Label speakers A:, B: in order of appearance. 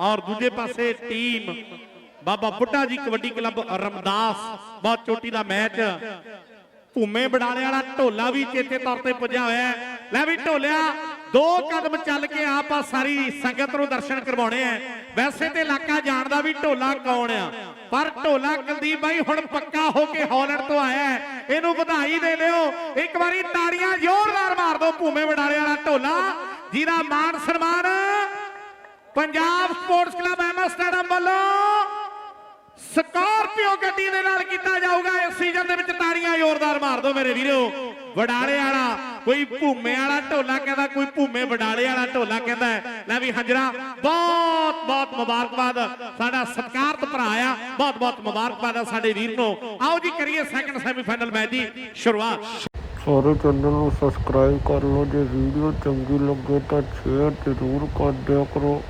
A: ਔਰ ਦੂਜੇ ਪਾਸੇ ਟੀਮ। ਬਾਬਾ ਬੁੱਢਾ ਜੀ ਕਬੱਡੀ ਕਲੱਬ ਰਮਦਾਸ, ਬਹੁਤ ਚੋਟੀ ਦਾ ਮੈਚ। ਭੂਮੇ ਬਡਾਲੇ ਵਾਲਾ ਢੋਲਾ ਵੀ ਚੇਤੇ ਤੌਰ ਤੇ ਪੁੱਜਿਆ ਹੋਇਆ ਲੈ ਵੀ ਢੋਲਿਆ, ਦੋ ਕਦਮ ਚੱਲ ਕੇ ਆਪਾਂ ਸਾਰੀ ਸੰਗਤ ਨੂੰ ਦਰਸ਼ਨ ਕਰਵਾਉਣੇ ਆ ਵੈਸੇ ਤੇ ਇਲਾਕਾ ਜਾਣਦਾ ਵੀ ਢੋਲਾ ਕੌਣ ਆ, ਪਰ ਢੋਲਾ ਕੁਲਦੀਪ ਬਾਈ ਹੁਣ ਪੱਕਾ ਹੋ ਕੇ ਹਾਲੈਂਡ ਤੋਂ ਆਇਆ ਇਹਨੂੰ ਵਧਾਈ ਦੇ ਦਿਓ। ਇੱਕ ਵਾਰੀ ਤਾੜੀਆਂ ਜ਼ੋਰਦਾਰ ਮਾਰ ਦਿਓ, ਭੂਮੇ ਬਡਾਲੇ ਵਾਲਾ ਢੋਲਾ। ਜਿਹਦਾ ਮਾਨ ਸਨਮਾਨ Punjab sports club MS stadium ਵੱਲੋਂ ਸਕਾਰਪੀਓ ਗੱਡੀ ਦੇ ਨਾਲ ਕੀਤਾ ਜਾਊਗਾ। ਇਸ ਸੀਜ਼ਨ ਦੇ ਵਿੱਚ ਤਾੜੀਆਂ ਜ਼ੋਰਦਾਰ ਮਾਰ ਦਿਓ ਮੇਰੇ ਵੀਰੋ। ਵਡਾਲੇ ਵਾਲਾ ਕੋਈ ਭੂਮੇ ਵਾਲਾ ਢੋਲਾ ਕਹਿੰਦਾ, ਕੋਈ ਭੂਮੇ ਵਡਾਲੇ ਵਾਲਾ ਢੋਲਾ ਕਹਿੰਦਾ ਲੈ ਵੀ ਹੰਜਰਾ, ਬਹੁਤ ਬਹੁਤ ਮੁਬਾਰਕਬਾਦ ਸਾਡਾ ਸਤਿਕਾਰਤ ਭਰਾ ਆ। ਬਹੁਤ ਬਹੁਤ ਮੁਬਾਰਕਬਾਦ ਆ ਸਾਡੇ ਵੀਰ ਨੂੰ। ਆਓ ਜੀ ਕਰੀਏ ਸੈਕੰਡ ਸੈਮੀਫਾਈਨਲ ਮੈਚ ਦੀ ਸ਼ੁਰੂਆਤ।
B: ਸਾਰੇ ਚੈਨਲ ਨੂੰ ਸਬਸਕ੍ਰਾਈਬ ਕਰ ਲਓ। ਜੇ ਵੀਡੀਓ ਚੰਗੀ ਲੱਗੇ ਤਾਂ ਸ਼ੇਅਰ ਜ਼ਰੂਰ ਕਰ ਦਿਆ ਕਰੋ।